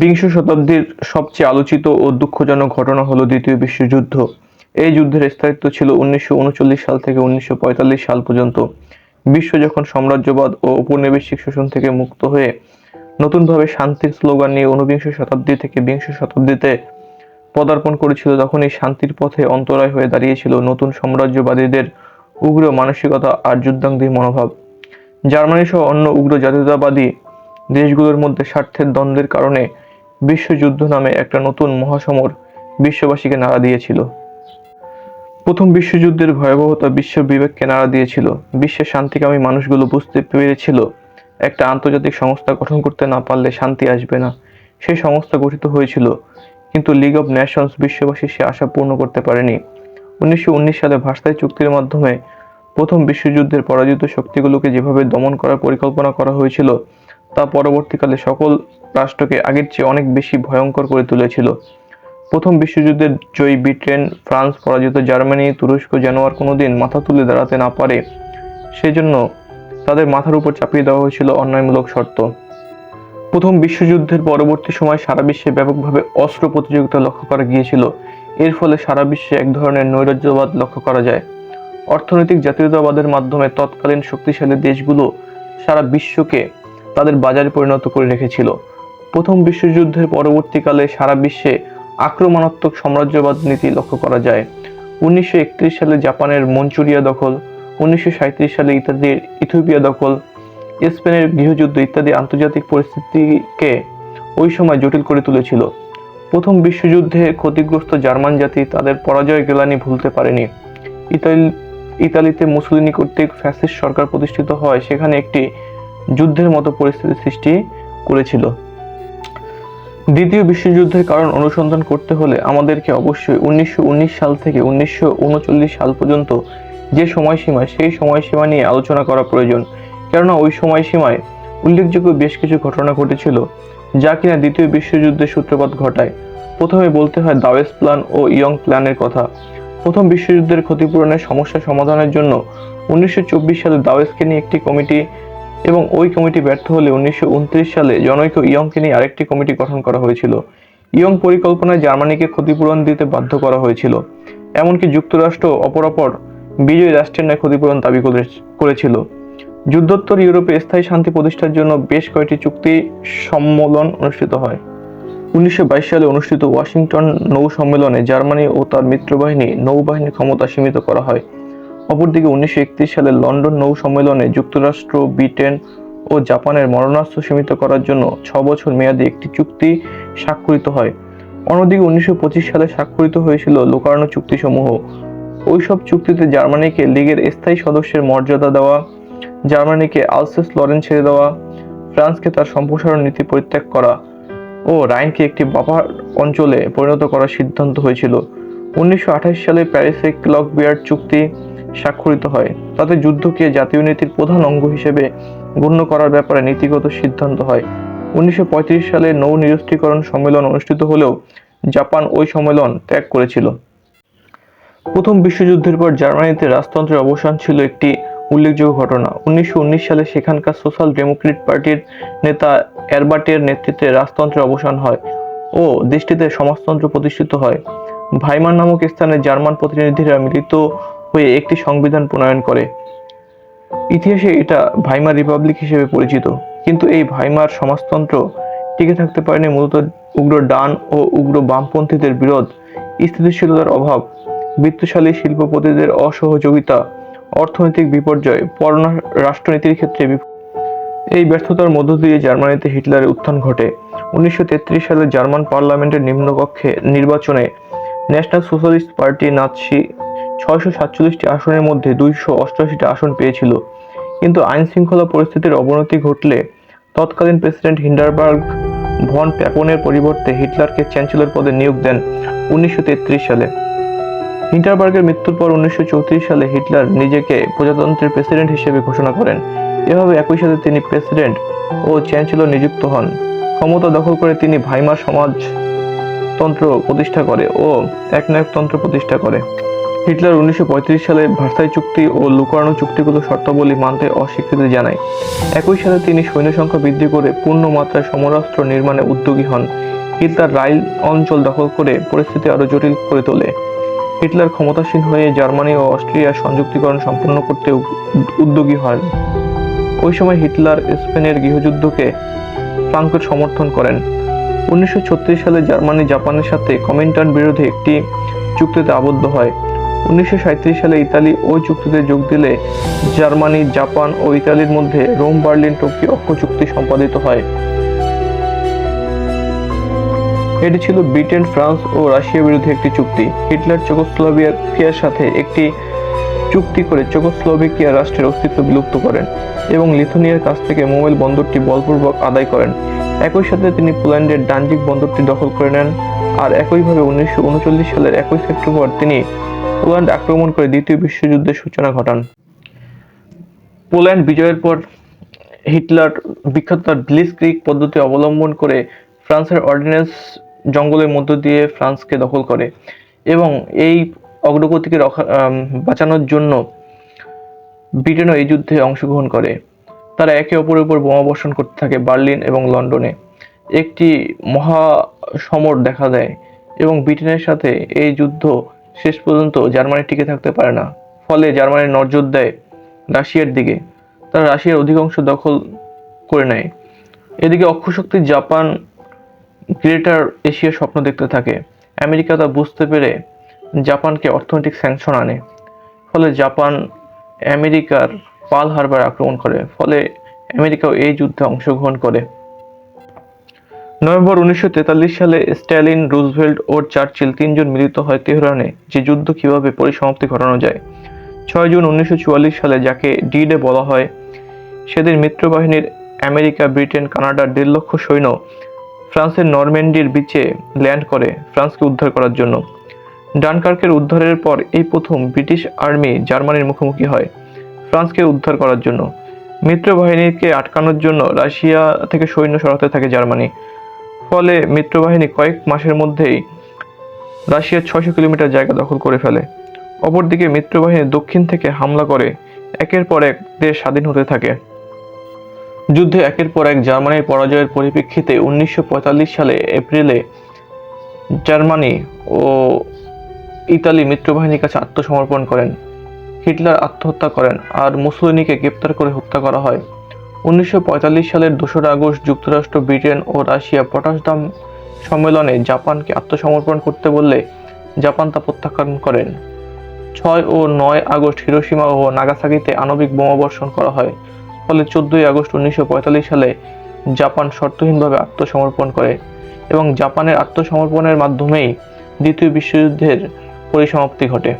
বিংশ শতাব্দীর সবচেয়ে আলোচিত ও দুঃখজনক ঘটনা হলো দ্বিতীয় বিশ্বযুদ্ধ। এই যুদ্ধের স্থায়িত্ব ছিল উনিশশো উনচল্লিশ সাল থেকে উনিশশো পঁয়তাল্লিশ সাল পর্যন্ত। বিশ্ব যখন সাম্রাজ্যবাদ ও উপনিবেশিক শোষণ থেকে মুক্ত হয়ে নতুনভাবে শান্তির স্লোগান নিয়ে ঊনবিংশ শতাব্দী থেকে বিংশ শতাব্দীতে পদার্পণ করেছিল তখন এই শান্তির পথে অন্তরায় হয়ে দাঁড়িয়েছিল নতুন সাম্রাজ্যবাদীদের উগ্র মানসিকতা আর যুদ্ধাঙ্গী মনোভাব। জার্মানি সহ অন্য উগ্র জাতীয়তাবাদী দেশগুলোর মধ্যে স্বার্থের দ্বন্দ্বের কারণে বিশ্বযুদ্ধ নামে একটা নতুন মহাসমর বিশ্ববাসীকে নাড়া দিয়েছিল। প্রথম বিশ্বযুদ্ধের ভয়াবহতা বিশ্ব বিবেককে নাড়া দিয়েছিল। বিশ্বের শান্তিকামী মানুষগুলো বুঝতে পেরেছিল, একটা আন্তর্জাতিক সংস্থা গঠন করতে না পারলে শান্তি আসবে না। সেই সংস্থা গঠিত হয়েছিল, কিন্তু লিগ অব নেশনস বিশ্ববাসী সে আশা পূর্ণ করতে পারেনি। উনিশশো উনিশ সালে ভার্সাই চুক্তির মাধ্যমে প্রথম বিশ্বযুদ্ধের পরাজিত শক্তিগুলোকে যেভাবে দমন করার পরিকল্পনা করা হয়েছিল, তা পরবর্তীকালে সকল রাষ্ট্রকে আগের চেয়ে অনেক বেশি ভয়ঙ্কর করে তুলেছিল। প্রথম বিশ্বযুদ্ধের জয়ী ব্রিটেন, ফ্রান্স, পরাজিত জার্মানি, তুরস্ক যেন আর কোনোদিন মাথা তুলে দাঁড়াতে না পারে, সেজন্য তাদের মাথার উপর চাপিয়ে দেওয়া হয়েছিল অন্যায়মূলক শর্ত। প্রথম বিশ্বযুদ্ধের পরবর্তী সময় সারা বিশ্বে ব্যাপকভাবে অস্ত্র প্রতিযোগিতা লক্ষ্য করা গিয়েছিল। এর ফলে সারা বিশ্বে এক ধরনের নৈরাজ্যবাদ লক্ষ্য করা যায়। অর্থনৈতিক জাতীয়তাবাদের মাধ্যমে তৎকালীন শক্তিশালী দেশগুলো সারা বিশ্বকে তাদের বাজারে পরিণত করে রেখেছিল। প্রথম বিশ্বযুদ্ধের পরবর্তীকালে সারা বিশ্বে আক্রমণাত্মক সাম্রাজ্যবাদ নীতি লক্ষ্য করা যায়। উনিশশো একত্রিশ সালে জাপানের মঞ্চুরিয়া দখল, উনিশশো সালে ইত্যাদির ইথিওপিয়া দখল, স্পেনের গৃহযুদ্ধ ইত্যাদি আন্তর্জাতিক পরিস্থিতিকে ওই সময় জটিল করে তুলেছিল। প্রথম বিশ্বযুদ্ধে ক্ষতিগ্রস্ত জার্মান জাতি তাদের পরাজয় গেলানি ভুলতে পারেনি। ইতালি, ইতালিতে মুসলিনি কর্তৃক ফ্যাসিস্ট সরকার প্রতিষ্ঠিত হয়, সেখানে একটি যুদ্ধের মতো পরিস্থিতি সৃষ্টি করেছিল। দ্বিতীয় বিশ্বযুদ্ধের কারণ অনুসন্ধান করতে হলে আমাদেরকে অবশ্যই উনিশশো উনিশ সাল থেকে উনিশশো উনচল্লিশ সাল পর্যন্ত যে সময়সীমা, সেই সময়সীমা নিয়ে আলোচনা করা প্রয়োজন। কেননা ওই সময়সীমায় উল্লেখযোগ্য বেশ কিছু ঘটনা ঘটেছিল, যা কিনা দ্বিতীয় বিশ্বযুদ্ধের সূত্রপাত ঘটায়। প্রথমে বলতে হয় দাওয়েস প্ল্যান ও ইয়ং প্ল্যানের কথা। প্রথম বিশ্বযুদ্ধের ক্ষতিপূরণের সমস্যা সমাধানের জন্য উনিশশো চব্বিশ সালে দাওয়েসকে নিয়ে একটি কমিটি এবং ওই কমিটি ব্যর্থ হলে উনিশশো উনত্রিশ সালে জনৈক ইয়ংকে নিয়ে আরেকটি কমিটি গঠন করা হয়েছিল। ইয়ং পরিকল্পনায় জার্মানিকে ক্ষতিপূরণ দিতে বাধ্য করা হয়েছিল। এমনকি যুক্তরাষ্ট্র অপরাপর বিজয়ী রাষ্ট্রের ন্যায় ক্ষতিপূরণ দাবি করে- করেছিল। যুদ্ধোত্তর ইউরোপে স্থায়ী শান্তি প্রতিষ্ঠার জন্য বেশ কয়েকটি চুক্তি সম্মেলন অনুষ্ঠিত হয়। উনিশশো বাইশ সালে অনুষ্ঠিত ওয়াশিংটন নৌ সম্মেলনে জার্মানি ও তার মিত্রবাহিনী নৌবাহিনীর ক্ষমতা সীমিত করা হয়। অপরদিকে উনিশশো একত্রিশ সালে লন্ডন নৌ সম্মেলনে যুক্তরাষ্ট্র, ব্রিটেন ও জাপানের মরণাস্ত্র সীমিত করার জন্য ছ বছর মেয়াদী একটি চুক্তি স্বাক্ষরিত হয়। অন্যদিকে উনিশশো পঁচিশ সালে স্বাক্ষরিত হয়েছিল লোকার্নো চুক্তিসমূহ। ওইসব চুক্তিতে জার্মানিকে লীগের স্থায়ী সদস্যের মর্যাদা দেওয়া, জার্মানিকে আলসেস লরেন ছেড়ে দেওয়া, ফ্রান্সকে তার সম্প্রসারণ নীতি পরিত্যাগ করা ও রাইনকে একটি বাফার অঞ্চলে পরিণত করার সিদ্ধান্ত হয়েছিল। উনিশশো আঠাশ সালে প্যারিসে ক্লক বিয়ার চুক্তি স্বাক্ষরিত হয়। তাতে যুদ্ধকে জাতীয় নীতির প্রধান অঙ্গ হিসেবে গণ্য করার ব্যাপারে নীতিগত সিদ্ধান্ত হয়। উনিশশো সালে নৌ নিরস্ত্রীকরণ সম্মেলন অনুষ্ঠিত হলেও জাপান ওই সম্মেলন ত্যাগ করেছিল। প্রথম বিশ্বযুদ্ধের পর জার্মানিতে রাজতন্ত্রের অবসান ছিল একটি উল্লেখযোগ্য ঘটনা। উনিশশো উনিশ সালে সেখানকার সোশ্যাল ডেমোক্রেট পার্টির নেতা অ্যারবার্টের নেতৃত্বে রাজতন্ত্রের অবসান হয় ও দেশটিতে সমাজতন্ত্র প্রতিষ্ঠিত হয়। ভাইমান নামক স্থানে জার্মান প্রতিনিধিরা মিলিত হয়ে একটি সংবিধান প্রণয়ন করে। ইতিহাসে এটা ভাইমার রিপাবলিক হিসেবে পরিচিত। কিন্তু এই ভাইমার সমাজতন্ত্র টিকে থাকতে পারেনি মূলত উগ্র ডান ও উগ্র বামপন্থীদের বিরোধ, স্থিতিশীলতার অভাব, বিত্তশালী শিল্পপতিদের অসহযোগিতা, অর্থনৈতিক বিপর্যয়, পরনা রাষ্ট্রনীতির ক্ষেত্রে এই ব্যর্থতার মধ্য দিয়ে জার্মানিতে হিটলারের উত্থান ঘটে। উনিশশো তেত্রিশ সালে জার্মান পার্লামেন্টের নিম্নকক্ষে নির্বাচনে ন্যাশনাল সোশ্যালিস্ট পার্টি নাৎসি ছয়শো সাতচল্লিশটি আসনের মধ্যে দুইশো অষ্টআশিটি আসন পেয়েছিল। কিন্তু আইন শৃঙ্খলা পরিস্থিতির অবনতি ঘটলে তৎকালীন প্রেসিডেন্ট হিন্ডারবার্গ ভন প্যাপনের পরিবর্তে হিটলারকে চ্যান্সেলর পদে নিয়োগ দেন উনিশশো তেত্রিশ সালে। হিন্টারবার্গের মৃত্যুর পর উনিশশো চৌত্রিশ সালে হিটলার নিজেকে প্রজাতন্ত্রের প্রেসিডেন্ট হিসেবে ঘোষণা করেন। এভাবে একই সাথে তিনি প্রেসিডেন্ট ও চ্যান্সেলর নিযুক্ত হন। ক্ষমতা দখল করে তিনি ভাইমার সমাজতন্ত্র প্রতিষ্ঠা করে ও একনায়কতন্ত্র প্রতিষ্ঠা করে। হিটলার উনিশশো পঁয়ত্রিশ সালে ভার্সাই চুক্তি ও লুকানো চুক্তিগুলো শর্তাবলী মানতে অস্বীকৃতি জানায়। একই সালে তিনি সৈন্য সংখ্যা বৃদ্ধি করে পূর্ণ মাত্রায় সমরাস্ত্র নির্মাণে উদ্যোগী হন। হিটলার রাইল অঞ্চল দখল করে পরিস্থিতি আরও জটিল করে তোলে। হিটলার ক্ষমতাসীন হয়ে জার্মানি ও অস্ট্রিয়ার সংযুক্তিকরণ সম্পন্ন করতে উদ্যোগী হন। ওই সময় হিটলার স্পেনের গৃহযুদ্ধকে ফ্রাঙ্কের সমর্থন করেন। উনিশশো ছত্রিশ সালে জার্মানি জাপানের সাথে কমিন্টার্ন বিরোধী একটি চুক্তিতে আবদ্ধ হয়। উনিশশো সালে ইতালি ওই চুক্তিতে যোগ দিলে জার্মানি, জাপান ও ইতালির মধ্যে রোম, বার্লিন, টোকিও অক্ষ চুক্তি সম্পাদিত হয়। এটি ছিল ব্রিটেন, ফ্রান্স ও রাশিয়া বিরুদ্ধে একটি চুক্তি। হিটলার চেকোস্লোভাকিয়ার সাথে একটি চুক্তি করে চেকোস্লোভাকিয়া রাষ্ট্রের অস্তিত্ব বিলুপ্ত করেন এবং লিথুনিয়ার কাছ থেকে মোবাইল বন্দরটি বলপূর্বক আদায় করেন। একই সাথে তিনি পোল্যান্ডের ডানজিক বন্দরটি দখল করে নেন। আর একইভাবে উনিশশো উনচল্লিশ সালের একই সেপ্টেম্বর তিনি পোল্যান্ড আক্রমণ করে দ্বিতীয় বিশ্বযুদ্ধের সূচনা ঘটান। পোল্যান্ড বিজয়ের পর হিটলার বিখ্যাত তার ব্লিসক্রিক পদ্ধতি অবলম্বন করে ফ্রান্সের অর্ডিন্যান্স জঙ্গলের মধ্য দিয়ে ফ্রান্সকে দখল করে এবং এই অগ্রগতিকে বাঁচানোর জন্য ব্রিটেনও এই যুদ্ধে অংশগ্রহণ করে। তারা একে অপরের উপর বোমা বর্ষণ করতে থাকে বার্লিন এবং লন্ডনে। একটি মহা সমর দেখা দেয় এবং ব্রিটেনের সাথে এই যুদ্ধ শেষ পর্যন্ত জার্মানি টিকে থাকতে পারে না। ফলে জার্মানির নজর দেয় রাশিয়ার দিকে তারা রাশিয়ার অধিকাংশ দখল করে নেয়। এদিকে অক্ষশক্তি জাপান, গ্রেটার এশিয়ার স্বপ্ন দেখতে থাকে। আমেরিকা তা বুঝতে পেরে জাপানকে অর্থনৈতিক স্যাংশন আনে। ফলে জাপান আমেরিকার পাল হারবার আক্রমণ করে। ফলে আমেরিকাও এই যুদ্ধে অংশগ্রহণ করে। নভেম্বর উনিশশো তেতাল্লিশ সালে স্ট্যালিন রুজভেল্ট ও চার্চিল তিনজন মিলিত হয় তেহরানে, যে যুদ্ধ কীভাবে পরিসমাপ্তি ঘটানো যায়। ছয় জুন উনিশশো চুয়াল্লিশ সালে যাকে ডি ডে বলা হয়, সেদিন মিত্রবাহিনীর আমেরিকা, ব্রিটেন, কানাডার দেড় লক্ষ সৈন্য ফ্রান্সের নরম্যান্ডির বিচে ল্যান্ড করে ফ্রান্সকে উদ্ধার করার জন্য। ডানকার্কের উদ্ধারের পর এই প্রথম ব্রিটিশ আর্মি জার্মানির মুখোমুখি হয় ফ্রান্সকে উদ্ধার করার জন্য। মিত্রবাহিনীকে আটকানোর জন্য রাশিয়া থেকে সৈন্য সরাতে থাকে জার্মানি। ফলে মিত্রবাহিনী কয়েক মাসের মধ্যেই রাশিয়ার ছয়শো কিলোমিটার জায়গা দখল করে ফেলে। অপরদিকে মিত্রবাহিনী দক্ষিণ থেকে হামলা করে, একের পর এক দেশ স্বাধীন হতে থাকে। যুদ্ধে একের পর এক জার্মানির পরাজয়ের পরিপ্রেক্ষিতে উনিশশো পঁয়তাল্লিশ সালে এপ্রিলে জার্মানি ও ইতালি মিত্রবাহিনীর কাছে আত্মসমর্পণ করেন। হিটলার আত্মহত্যা করেন আর মুসোলিনিকে গ্রেপ্তার করে হত্যা করা হয়। উনিশশো পঁয়তাল্লিশ সালের দোসরা আগস্ট যুক্তরাষ্ট্র, ব্রিটেন ও রাশিয়া পটাশদাম সম্মেলনে জাপানকে আত্মসমর্পণ করতে বললে জাপান তা প্রত্যাখ্যান করেন। ছয় ও নয় আগস্ট হিরোসীমা ও নাগাসাকিতে আণবিক বোমাবর্ষণ করা হয়। ফলে চোদ্দই আগস্ট উনিশশো পঁয়তাল্লিশ সালে জাপান শর্তহীনভাবে আত্মসমর্পণ করে এবং জাপানের আত্মসমর্পণের মাধ্যমেই দ্বিতীয় বিশ্বযুদ্ধের পরিসমাপ্তি ঘটে।